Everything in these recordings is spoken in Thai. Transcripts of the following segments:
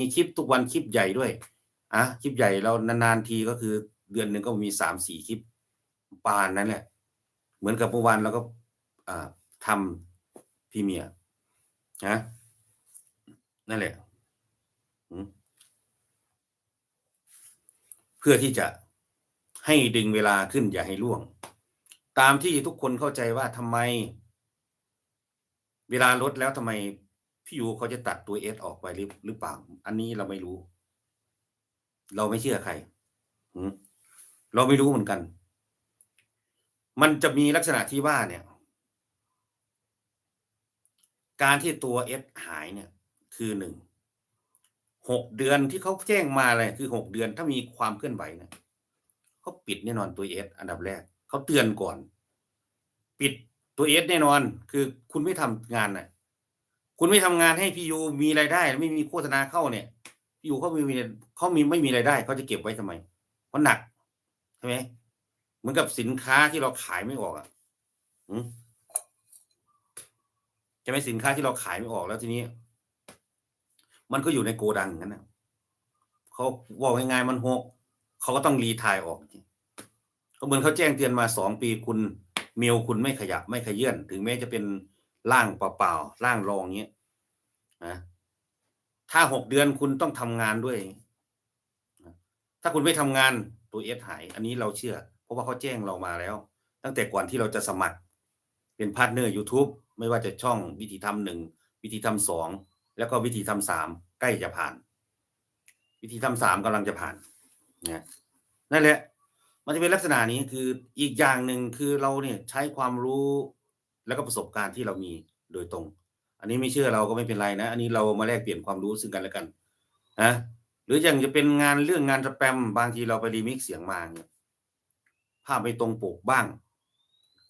มีคลิปทุกวันคลิปใหญ่ด้วยอะคลิปใหญ่เรานานๆทีก็คือเดือนหนึ่งก็มีสามสี่คลิปปานนั้นแหละ เหมือนกับเมื่อวานเราก็ทำพรีเมียร์นะนั่นแหละเพื่อที่จะให้ดึงเวลาขึ้นอย่าให้ล่วง ตามที่ทุกคนเข้าใจว่าทำไม เวลาลดแล้วทำไม พี่ยูเขาจะตัดตัวเอสออกไปหรือเปล่า อันนี้เราไม่รู้ เราไม่เชื่อใครเราไม่รู้เหมือนกัน มันจะมีลักษณะที่ว่าเนี่ย การที่ตัวเอสหายเนี่ย คือหนึ่งหกเดือนที่เขาแจ้งมาเลยคือหกเดือนถ้ามีความเคลื่อนไหวเนี่ยเขาปิดแน่นอนตัวเอสอันดับแรกเขาเตือนก่อน ปิดตัวเอสแน่นอน คือคุณไม่ทำงานน่ะ คุณไม่ทำงานให้พี่ยูมีรายได้ ไม่มีโฆษณาเข้าเนี่ยพี่ยูเขาไม่มีเขามีไม่มีรายได้เขาจะเก็บไว้ทำไมเพราะหนักใช่ไหมเหมือนกับสินค้าที่เราขายไม่ออกอะอืมใช่ไหมสินค้าที่เราขายไม่ออกแล้วทีนี้ มันก็อยู่ในโกดังอย่างนั้นนะเขาบอกง่ายๆมันหกเขาก็ต้องรีทายออกก็เหมือนเขาแจ้งเตือนมาสองปีคุณเมลคุณไม่ขยับไม่ขยื่นถึงแม้จะเป็น ร่างเปล่าๆร่างรองเงี้ยนะถ้าหกเดือนคุณต้องทำงานด้วย ถ้าคุณไม่ทำงานตัวเอสหาย อันนี้เราเชื่อ เพราะว่าเขาแจ้งเรามาแล้ว ตั้งแต่ก่อนที่เราจะสมัคร เป็นพาร์ทเนอร์ YouTube ไม่ว่าจะช่องวิธีทำหนึ่งวิธีทำสองแล้วก็วิธีทำสามใกล้จะผ่าน วิธีทำสามกำลังจะผ่านนะนั่นแหละ มันจะเป็นลักษณะนี้คืออีกอย่างหนึ่งคือเราเนี่ยใช้ความรู้ แล้วก็ประสบการณ์ที่เรามีโดยตรง อันนี้ไม่เชื่อเราก็ไม่เป็นไรนะ อันนี้เรามาแลกเปลี่ยนความรู้ซึ่งกันและกันนะหรืออย่างจะเป็นงานเรื่องงานสแปมบางทีเราไปรีมิกเสียงมาเนี่ยภาพไม่ตรงปกบ้าง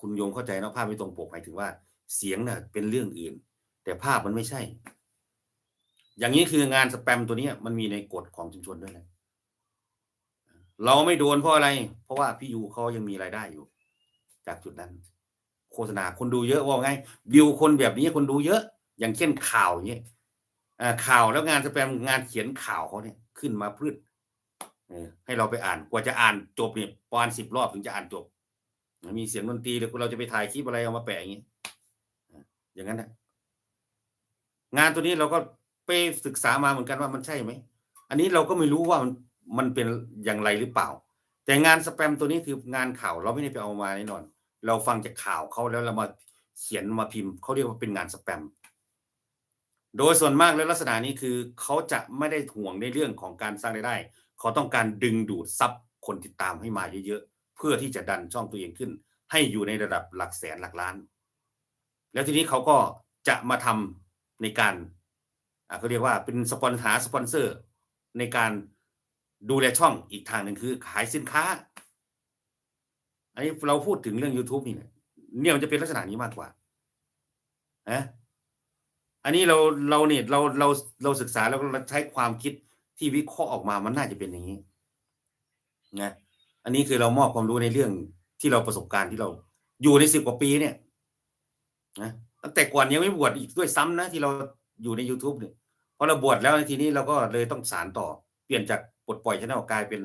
คุณโยงเข้าใจนะภาพไม่ตรงปกหมายถึงว่า เสียงน่ะเป็นเรื่องอื่น แต่ภาพมันไม่ใช่ อย่างนี้คืองานสแปมตัวนี้มันมีในกฎของชุมชนด้วยนะเราไม่โดนเพราะอะไร เพราะว่าพี่ยูเขายังมีรายได้อยู่ จากจุดนั้น โฆษณาคนดูเยอะว่าไงวิวคนแบบนี้คนดูเยอะ อย่างเช่นข่าวอย่างเงี้ยข่าวแล้วงานสแปมงานเขียนข่าวเขาเนี่ยขึ้นมาพืชเออให้เราไปอ่านกว่าจะอ่านจบเนี่ยประมาณสิบรอบถึงจะอ่านจบ มีเสียงดนตรีหรือเราจะไปถ่ายคลิปอะไรเอามาแปะอย่างนี้อย่างนั้นนะงานตัวนี้เราก็ไปศึกษามาเหมือนกันว่ามันใช่ไหมอันนี้เราก็ไม่รู้ว่ามันมันเป็นอย่างไรหรือเปล่า แต่งานสแปมตัวนี้คืองานข่าวเราไม่ได้ไปเอามาแน่นอน เราฟังจากข่าวเขาแล้วเรามาเขียนมาพิมพ์เขาเรียกว่าเป็นงานสแปม โดยส่วนมากแล้วลักษณะนี้คือเขาจะไม่ได้ห่วงในเรื่องของการสร้างรายได้เขาต้องการดึงดูดซับคนติดตามให้มาเยอะๆเพื่อที่จะดันช่องตัวเองขึ้น ให้อยู่ในระดับหลักแสนหลักล้าน แล้วทีนี้เขาก็จะมาทำในการเขาเรียกว่าเป็นสปอนหาสปอนเซอร์ในการดูแลช่องอีกทางหนึ่งคือขายสินค้า อ้เราพูดถึงเรื่อง YouTube นี่เนี่ยเนี่ยมันจะเป็นลักษณะนี้มากกว่านะอันนี้เราเราเนี่ยเราเราเราศึกษาแล้วเราใช้ความคิดที่วิเคราะห์ออกมามันน่าจะเป็นอย่างนี้นะอันนี้คือเรามอบความรู้ในเรื่องที่เราประสบการณ์ที่เราอยู่ในสิบกว่าปีเนี่ยนะตั้งแต่ก่อนยังไม่บวชอีกด้วยซ้ำนะที่เราอยู่ใน YouTube เนี่ยพอเราบวชแล้วในทีนี้เราก็เลยต้องสารต่อ เปลี่ยนจากปลดปล่อยชแนลกลายเป็น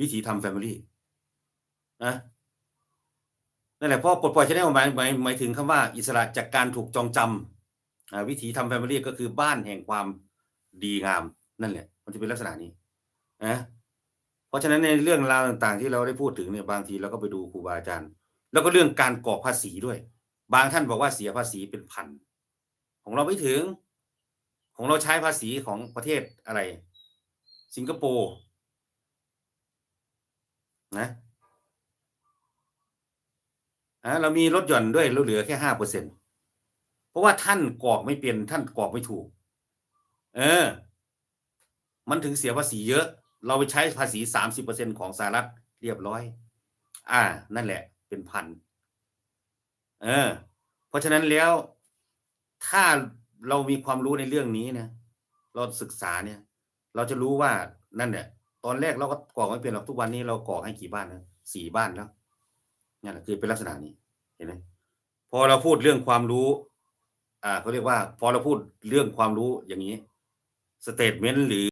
วิถีทำแฟมิลี่นะ นั่นแหละเพราะปลดปล่อยชแนลหมายหมายหมายถึงคำว่าอิสระจากการถูกจองจำอ่าวิถีทำแฟมิลี่ก็คือบ้านแห่งความดีงาม นั่นแหละ มันจะเป็นลักษณะนี้นะเพราะฉะนั้นในเรื่องราวต่างๆ ที่เราได้พูดถึงเนี่ยบางทีเราก็ไปดูครูบาอาจารย์ แล้วก็เรื่องการกรอกภาษีด้วย บางท่านบอกว่าเสียภาษีเป็นพันของเราไม่ถึง ของเราใช้ภาษีของประเทศอะไร สิงคโปร์นะ อ่าเรามีลดหย่อนด้วยเราเหลือแค่ห้าเปอร์เซ็นเพราะว่าท่านกรอกไม่เป็นท่านกรอกไม่ถูก เออ มันถึงเสียภาษีเยอะ เราไปใช้ภาษีสามสิบเปอร์เซ็นของสหรัฐเรียบร้อย อ่า นั่นแหละ เป็นพัน เออ เพราะฉะนั้นแล้วถ้าเรามีความรู้ในเรื่องนี้นะเราศึกษาเนี่ย เราจะรู้ว่านั่นเนี่ยตอนแรกเราก็กรอกไม่เป็นหรอกทุกวันนี้เรากรอกให้กี่บ้านนะสี่บ้านแล้ว นี่แหละคือเป็นลักษณะนี้เห็นไหมพอเราพูดเรื่องความรู้ อ่าเขาเรียกว่า พอเราพูดเรื่องความรู้อย่างนี้สเตทเมนต์หรือ